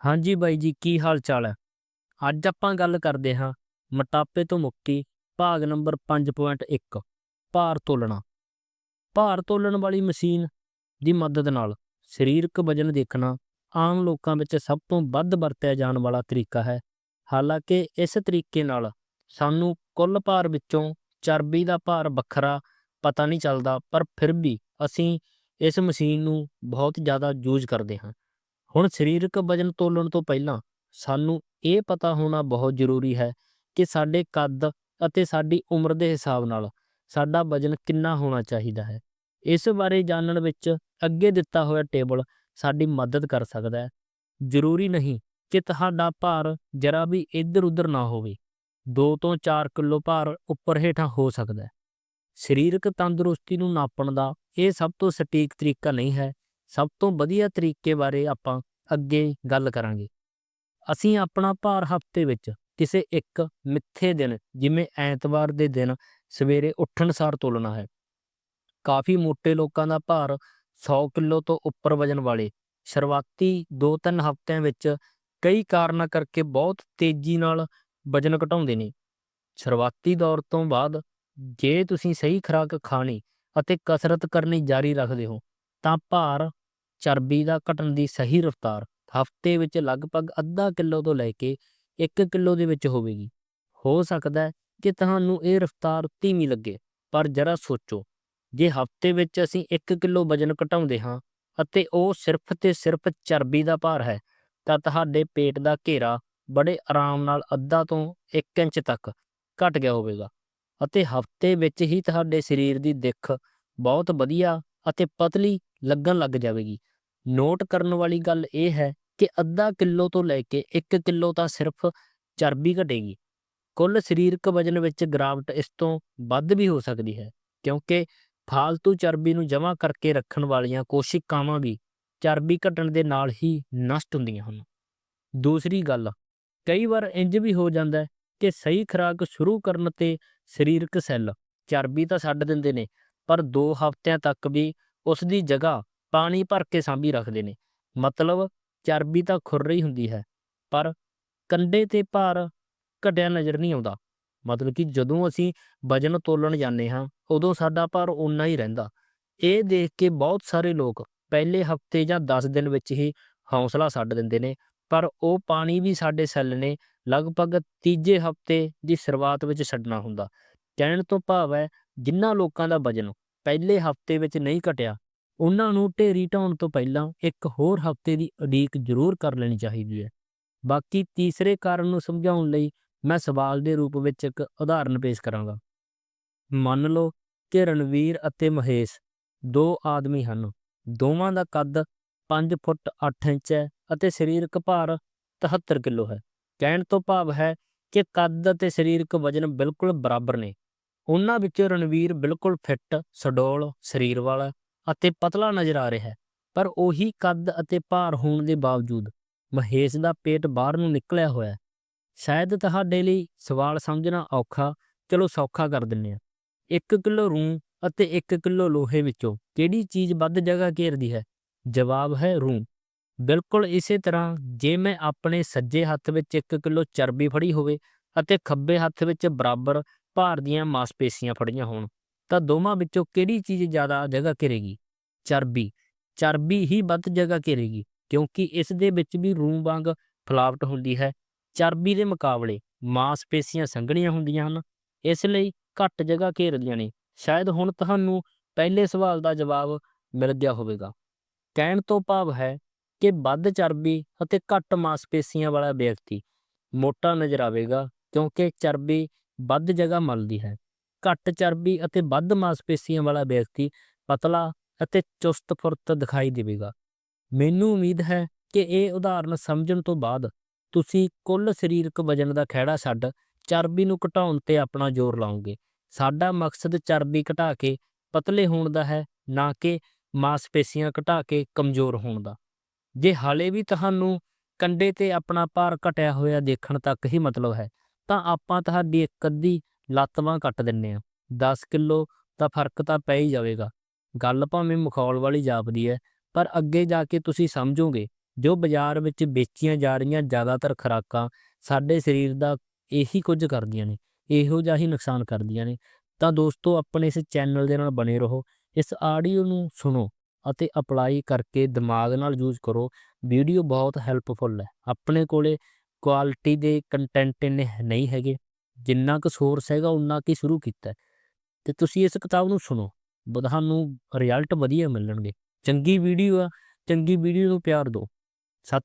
ਹਾਂਜੀ ਬਾਈ ਜੀ, ਕੀ ਹਾਲ ਚਾਲ ਹੈ? ਅੱਜ ਆਪਾਂ ਗੱਲ ਕਰਦੇ ਹਾਂ ਮੋਟਾਪੇ ਤੋਂ ਮੁਕਤੀ, ਭਾਗ ਨੰਬਰ 5.1 ਭਾਰ ਤੋਲਣਾ। ਭਾਰ ਤੋਲਣ ਵਾਲੀ ਮਸ਼ੀਨ ਦੀ ਮਦਦ ਨਾਲ ਸਰੀਰਕ ਵਜਨ ਦੇਖਣਾ ਆਮ ਲੋਕਾਂ ਵਿੱਚ ਸਭ ਤੋਂ ਵੱਧ ਵਰਤਿਆ ਜਾਣ ਵਾਲਾ ਤਰੀਕਾ ਹੈ। ਹਾਲਾਂਕਿ ਇਸ ਤਰੀਕੇ ਨਾਲ ਸਾਨੂੰ ਕੁੱਲ ਭਾਰ ਵਿੱਚੋਂ ਚਰਬੀ ਦਾ ਭਾਰ ਵੱਖਰਾ ਪਤਾ ਨਹੀਂ ਚੱਲਦਾ, ਪਰ ਫਿਰ ਵੀ ਅਸੀਂ ਇਸ ਮਸ਼ੀਨ ਨੂੰ ਬਹੁਤ ਜ਼ਿਆਦਾ ਯੂਜ਼ ਕਰਦੇ ਹਾਂ। ਹੁਣ ਸਰੀਰਕ ਵਜਨ ਤੋਲਣ ਤੋਂ ਪਹਿਲਾਂ ਸਾਨੂੰ ਇਹ ਪਤਾ ਹੋਣਾ ਬਹੁਤ ਜ਼ਰੂਰੀ ਹੈ ਕਿ ਸਾਡੇ ਕੱਦ ਅਤੇ ਸਾਡੀ ਉਮਰ ਦੇ ਹਿਸਾਬ ਨਾਲ ਸਾਡਾ ਵਜਨ ਕਿੰਨਾ ਹੋਣਾ ਚਾਹੀਦਾ ਹੈ। ਇਸ ਬਾਰੇ ਜਾਣਨ ਵਿੱਚ ਅੱਗੇ ਦਿੱਤਾ ਹੋਇਆ ਟੇਬਲ ਸਾਡੀ ਮਦਦ ਕਰ ਸਕਦਾ ਹੈ। ਜ਼ਰੂਰੀ ਨਹੀਂ ਕਿ ਤੁਹਾਡਾ ਭਾਰ ਜਰਾ ਵੀ ਇੱਧਰ ਉੱਧਰ ਨਾ ਹੋਵੇ। 2 ਤੋਂ 4 ਕਿਲੋ ਭਾਰ ਉੱਪਰ ਹੇਠਾਂ ਹੋ ਸਕਦਾ ਹੈ। ਸਰੀਰਕ ਤੰਦਰੁਸਤੀ ਨੂੰ ਨਾਪਣ ਦਾ ਇਹ ਸਭ ਤੋਂ ਸਟੀਕ ਤਰੀਕਾ ਨਹੀਂ ਹੈ। ਸਭ ਤੋਂ ਵਧੀਆ ਤਰੀਕੇ ਬਾਰੇ ਆਪਾਂ ਅੱਗੇ ਗੱਲ ਕਰਾਂਗੇ। ਅਸੀਂ ਆਪਣਾ ਭਾਰ ਹਫ਼ਤੇ ਵਿੱਚ ਕਿਸੇ ਇੱਕ ਮਿੱਥੇ ਦਿਨ, ਜਿਵੇਂ ਐਤਵਾਰ ਦੇ ਦਿਨ ਸਵੇਰੇ ਉੱਠਣ ਸਾਰ ਤੋਲਣਾ ਹੈ। ਕਾਫੀ ਮੋٹے ਲੋਕਾਂ ਦਾ ਭਾਰ 100 ਕਿਲੋ ਤੋਂ ਉੱਪਰ ਵਜਨ ਵਾਲੇ, ਸ਼ੁਰੂਆਤੀ 2-3 ਹਫ਼ਤਿਆਂ ਵਿੱਚ ਕਈ ਕਾਰਨਾਂ ਕਰਕੇ ਬਹੁਤ ਤੇਜ਼ੀ ਨਾਲ ਵਜਨ ਘਟਾਉਂਦੇ ਨੇ। ਸ਼ੁਰੂਆਤੀ ਦੌਰ ਤੋਂ ਬਾਅਦ ਜੇ ਤੁਸੀਂ ਸਹੀ ਖੁਰਾਕ ਖਾਣੀ ਅਤੇ ਕਸਰਤ ਕਰਨੀ ਜਾਰੀ ਰੱਖਦੇ ਹੋ, ਤਾਂ ਭਾਰ ਚਰਬੀ ਦਾ ਘਟਣ ਦੀ ਸਹੀ ਰਫ਼ਤਾਰ ਹਫ਼ਤੇ ਵਿੱਚ ਲਗਭਗ ਅੱਧਾ ਕਿਲੋ ਤੋਂ ਲੈ ਕੇ 1 ਕਿਲੋ ਦੇ ਵਿੱਚ ਹੋਵੇਗੀ। ਹੋ ਸਕਦਾ ਹੈ ਕਿ ਤੁਹਾਨੂੰ ਇਹ ਰਫ਼ਤਾਰ ਧੀਮੀ ਲੱਗੇ, ਪਰ ਜਰਾ ਸੋਚੋ, ਜੇ ਹਫ਼ਤੇ ਵਿੱਚ ਅਸੀਂ 1 ਕਿਲੋ ਵਜਨ ਘਟਾਉਂਦੇ ਹਾਂ ਅਤੇ ਉਹ ਸਿਰਫ ਤੇ ਸਿਰਫ ਚਰਬੀ ਦਾ ਭਾਰ ਹੈ, ਤਾਂ ਤੁਹਾਡੇ ਪੇਟ ਦਾ ਘੇਰਾ ਬੜੇ ਆਰਾਮ ਨਾਲ ਅੱਧਾ ਤੋਂ 1 ਇੰਚ ਤੱਕ ਘਟ ਗਿਆ ਹੋਵੇਗਾ ਅਤੇ ਹਫ਼ਤੇ ਵਿੱਚ ਹੀ ਤੁਹਾਡੇ ਸਰੀਰ ਦੀ ਦਿੱਖ ਬਹੁਤ ਵਧੀਆ ਅਤੇ ਪਤਲੀ ਲੱਗਣ ਲੱਗ ਜਾਵੇਗੀ। ਨੋਟ ਕਰਨ ਵਾਲੀ ਗੱਲ ਇਹ ਹੈ ਕਿ ਅੱਧਾ ਕਿਲੋ ਤੋਂ ਲੈ ਕੇ 1 ਕਿਲੋ ਤਾਂ ਸਿਰਫ ਚਰਬੀ ਘਟੇਗੀ। ਕੁੱਲ ਸਰੀਰਕ ਵਜਨ ਵਿੱਚ ਗਿਰਾਵਟ ਇਸ ਤੋਂ ਵੱਧ ਵੀ ਹੋ ਸਕਦੀ ਹੈ, ਕਿਉਂਕਿ ਫਾਲਤੂ ਚਰਬੀ ਨੂੰ ਜਮ੍ਹਾਂ ਕਰਕੇ ਰੱਖਣ ਵਾਲੀਆਂ ਕੋਸ਼ਿਕਾਵਾਂ ਵੀ ਚਰਬੀ ਘਟਣ ਦੇ ਨਾਲ ਹੀ ਨਸ਼ਟ ਹੁੰਦੀਆਂ ਹਨ। ਦੂਸਰੀ ਗੱਲ, ਕਈ ਵਾਰ ਇੰਜ ਵੀ ਹੋ ਜਾਂਦਾ ਹੈ ਕਿ ਸਹੀ ਖੁਰਾਕ ਸ਼ੁਰੂ ਕਰਨ ਤੇ ਸਰੀਰਕ ਸੈੱਲ ਚਰਬੀ ਤਾਂ ਛੱਡ ਦਿੰਦੇ ਨੇ, ਪਰ 2 ਹਫ਼ਤਿਆਂ ਤੱਕ ਵੀ ਉਸ ਦੀ ਜਗ੍ਹਾ ਪਾਣੀ ਭਰ ਕੇ ਸਾਂਭੀ ਰੱਖਦੇ ਨੇ। ਮਤਲਬ ਚਰਬੀ ਤਾਂ ਖੁਰ ਰਹੀ ਹੁੰਦੀ ਹੈ, ਪਰ ਕੰਡੇ ਤੇ ਭਾਰ ਘਟਿਆ ਨਜ਼ਰ ਨਹੀਂ ਆਉਂਦਾ। ਮਤਲਬ ਕਿ ਜਦੋਂ ਅਸੀਂ ਵਜਨ ਤੋਲਣ ਜਾਂਦੇ ਹਾਂ, ਉਦੋਂ ਸਾਡਾ ਭਾਰ ਓਨਾ ਹੀ ਰਹਿੰਦਾ। ਇਹ ਦੇਖ ਕੇ ਬਹੁਤ ਸਾਰੇ ਲੋਕ ਪਹਿਲੇ ਹਫ਼ਤੇ ਜਾਂ 10 ਦਿਨ ਵਿੱਚ ਹੀ ਹੌਸਲਾ ਛੱਡ ਦਿੰਦੇ ਨੇ, ਪਰ ਉਹ ਪਾਣੀ ਵੀ ਸਾਡੇ ਸੈੱਲ ਨੇ ਲਗਭਗ ਤੀਜੇ ਹਫ਼ਤੇ ਦੀ ਸ਼ੁਰੂਆਤ ਵਿੱਚ ਛੱਡਣਾ ਹੁੰਦਾ। ਕਹਿਣ ਤੋਂ ਭਾਵ ਹੈ ਜਿਨ੍ਹਾਂ ਲੋਕਾਂ ਦਾ ਵਜਨ ਪਹਿਲੇ ਹਫ਼ਤੇ ਵਿੱਚ ਨਹੀਂ ਘਟਿਆ ਉਹਨਾਂ ਨੂੰ ਢੇਰੀ ਢਾਉਣ ਤੋਂ ਪਹਿਲਾਂ ਇੱਕ ਹੋਰ ਹਫ਼ਤੇ ਦੀ ਉਡੀਕ ਜ਼ਰੂਰ ਕਰ ਲੈਣੀ ਚਾਹੀਦੀ ਹੈ। ਬਾਕੀ ਤੀਸਰੇ ਕਾਰਨ ਨੂੰ ਸਮਝਾਉਣ ਲਈ ਮੈਂ ਸਵਾਲ ਦੇ ਰੂਪ ਵਿੱਚ ਇੱਕ ਉਦਾਹਰਨ ਪੇਸ਼ ਕਰਾਂਗਾ। ਮੰਨ ਲਓ ਕਿ ਰਣਵੀਰ ਅਤੇ ਮਹੇਸ਼ ਦੋ ਆਦਮੀ ਹਨ। ਦੋਵਾਂ ਦਾ ਕੱਦ 5 ਫੁੱਟ 8 ਇੰਚ ਹੈ ਅਤੇ ਸਰੀਰਕ ਭਾਰ 73 ਕਿਲੋ ਹੈ। ਕਹਿਣ ਤੋਂ ਭਾਵ ਹੈ ਕਿ ਕੱਦ ਅਤੇ ਸਰੀਰਕ ਵਜਨ ਬਿਲਕੁਲ ਬਰਾਬਰ ਨੇ। ਉਹਨਾਂ ਵਿੱਚੋਂ ਰਣਵੀਰ ਬਿਲਕੁਲ ਫਿੱਟ, ਸਡੋਲ ਸਰੀਰ ਵਾਲਾ ਅਤੇ ਪਤਲਾ ਨਜ਼ਰ ਆ ਰਿਹਾ ਹੈ, ਪਰ ਉਹੀ ਕੱਦ ਅਤੇ ਭਾਰ ਹੋਣ ਦੇ ਬਾਵਜੂਦ ਮਹੇਸ਼ ਦਾ ਪੇਟ ਬਾਹਰ ਨੂੰ ਨਿਕਲਿਆ ਹੋਇਆ ਹੈ। ਸ਼ਾਇਦ ਤੁਹਾਡੇ ਲਈ ਸਵਾਲ ਸਮਝਣਾ ਔਖਾ, ਚਲੋ ਸੌਖਾ ਕਰ ਦਿੰਨੇ ਆ 1 ਕਿਲੋ ਰੂੰ ਅਤੇ 1 ਕਿਲੋ ਲੋਹੇ ਵਿੱਚੋਂ ਕਿਹੜੀ ਚੀਜ਼ ਵੱਧ ਜਗ੍ਹਾ ਘੇਰਦੀ ਹੈ? ਜਵਾਬ ਹੈ ਰੂੰ। ਬਿਲਕੁਲ ਇਸੇ ਤਰ੍ਹਾਂ ਜੇ ਮੈਂ ਆਪਣੇ ਸੱਜੇ ਹੱਥ ਵਿੱਚ 1 ਕਿਲੋ ਚਰਬੀ ਫੜੀ ਹੋਵੇ ਅਤੇ ਖੱਬੇ ਹੱਥ ਵਿੱਚ ਬਰਾਬਰ ਭਾਰ ਦੀਆਂ ਮਾਸਪੇਸ਼ੀਆਂ ਫੜੀਆਂ ਹੋਣ ਤਾਂ ਦੋਵਾਂ ਵਿੱਚੋਂ ਕਿਹੜੀ ਚੀਜ਼ ਜ਼ਿਆਦਾ ਜਗ੍ਹਾ ਘੇਰੇਗੀ? ਚਰਬੀ। ਚਰਬੀ ਹੀ ਵੱਧ ਜਗ੍ਹਾ ਘੇਰੇਗੀ, ਕਿਉਂਕਿ ਇਸ ਦੇ ਵਿੱਚ ਵੀ ਰੂੰ ਵਾਂਗ ਫਲਾਵਟ ਹੁੰਦੀ ਹੈ। ਚਰਬੀ ਦੇ ਮੁਕਾਬਲੇ ਮਾਸਪੇਸ਼ੀਆਂ ਸੰਘਣੀਆਂ ਹੁੰਦੀਆਂ ਹਨ, ਇਸ ਲਈ ਘੱਟ ਜਗ੍ਹਾ ਘੇਰਦੀਆਂ ਨੇ। ਸ਼ਾਇਦ ਹੁਣ ਤੁਹਾਨੂੰ ਪਹਿਲੇ ਸਵਾਲ ਦਾ ਜਵਾਬ ਮਿਲ ਗਿਆ ਹੋਵੇਗਾ। ਕਹਿਣ ਤੋਂ ਭਾਵ ਹੈ ਕਿ ਵੱਧ ਚਰਬੀ ਅਤੇ ਘੱਟ ਮਾਸਪੇਸ਼ੀਆਂ ਵਾਲਾ ਵਿਅਕਤੀ ਮੋਟਾ ਨਜ਼ਰ ਆਵੇਗਾ, ਕਿਉਂਕਿ ਚਰਬੀ ਵੱਧ ਜਗ੍ਹਾ ਮਲਦੀ ਹੈ। ਘੱਟ ਚਰਬੀ ਅਤੇ ਵੱਧ ਮਾਸਪੇਸ਼ੀਆਂ ਵਾਲਾ ਵਿਅਕਤੀ ਪਤਲਾ ਅਤੇ ਚੁਸਤ ਫੁਰਤ ਦਿਖਾਈ ਦੇਵੇਗਾ। ਮੈਨੂੰ ਉਮੀਦ ਹੈ ਕਿ ਇਹ ਉਦਾਹਰਨ ਸਮਝਣ ਤੋਂ ਬਾਅਦ ਤੁਸੀਂ ਕੁੱਲ ਸਰੀਰਕ ਵਜਨ ਦਾ ਖਹਿੜਾ ਛੱਡ ਚਰਬੀ ਨੂੰ ਘਟਾਉਣ ਤੇ ਆਪਣਾ ਜ਼ੋਰ ਲਾਓਗੇ। ਸਾਡਾ ਮਕਸਦ ਚਰਬੀ ਘਟਾ ਕੇ ਪਤਲੇ ਹੋਣ ਦਾ ਹੈ, ਨਾ ਕਿ ਮਾਸਪੇਸ਼ੀਆਂ ਘਟਾ ਕੇ ਕਮਜ਼ੋਰ ਹੋਣ ਦਾ। ਜੇ ਹਾਲੇ ਵੀ ਤੁਹਾਨੂੰ ਕੰਡੇ ਤੇ ਆਪਣਾ ਭਾਰ ਘਟਿਆ ਹੋਇਆ ਦੇਖਣ ਤੱਕ ਹੀ ਮਤਲਬ ਹੈ, ਤਾਂ ਆਪਾਂ ਤੁਹਾਡੀ ਇੱਕ ਅੱਧੀ ਲੱਤਵਾਂ ਕੱਟ ਦਿੰਨੇ ਆ 10 ਕਿਲੋ ਦਾ ਫ਼ਰਕ ਤਾਂ ਪੈ ਹੀ ਜਾਵੇਗਾ। ਗੱਲ ਭਾਵੇਂ ਮਖੌਲ ਵਾਲੀ ਜਾਪਦੀ ਹੈ, ਪਰ ਅੱਗੇ ਜਾ ਕੇ ਤੁਸੀਂ ਸਮਝੋਗੇ, ਜੋ ਬਾਜ਼ਾਰ ਵਿੱਚ ਵੇਚੀਆਂ ਜਾ ਰਹੀਆਂ ਜ਼ਿਆਦਾਤਰ ਖੁਰਾਕਾਂ ਸਾਡੇ ਸਰੀਰ ਦਾ ਇਹੀ ਕੁਝ ਕਰਦੀਆਂ ਨੇ, ਇਹੋ ਜਿਹਾ ਹੀ ਨੁਕਸਾਨ ਕਰਦੀਆਂ ਨੇ। ਤਾਂ ਦੋਸਤੋ, ਆਪਣੇ ਇਸ ਚੈਨਲ ਦੇ ਨਾਲ ਬਣੇ ਰਹੋ, ਇਸ ਆਡੀਓ ਨੂੰ ਸੁਣੋ ਅਤੇ ਅਪਲਾਈ ਕਰਕੇ ਦਿਮਾਗ ਨਾਲ ਯੂਜ਼ ਕਰੋ। ਵੀਡੀਓ ਬਹੁਤ ਹੈਲਪਫੁਲ ਹੈ। ਆਪਣੇ ਕੋਲੇ ਕੁਆਲਿਟੀ ਦੇ ਕੰਟੈਂਟ ਇੰਨੇ ਨਹੀਂ ਹੈਗੇ। ਜਿੰਨਾ ਕੁ ਸੋਰਸ ਹੈਗਾ ਉਨਾ ਕੀ ਸ਼ੁਰੂ ਕੀਤਾ। ਤੇ ਤੁਸੀਂ ਇਸ ਕਿਤਾਬ ਨੂੰ ਸੁਣੋ ਤੁਹਾਨੂੰ ਰਿਜ਼ਲਟ ਵਧੀਆ ਮਿਲਣਗੇ। ਚੰਗੀ ਵੀਡੀਓ ਆ, ਚੰਗੀ ਵੀਡੀਓ ਨੂੰ ਪਿਆਰ ਦਿਓ। ਸੱਤ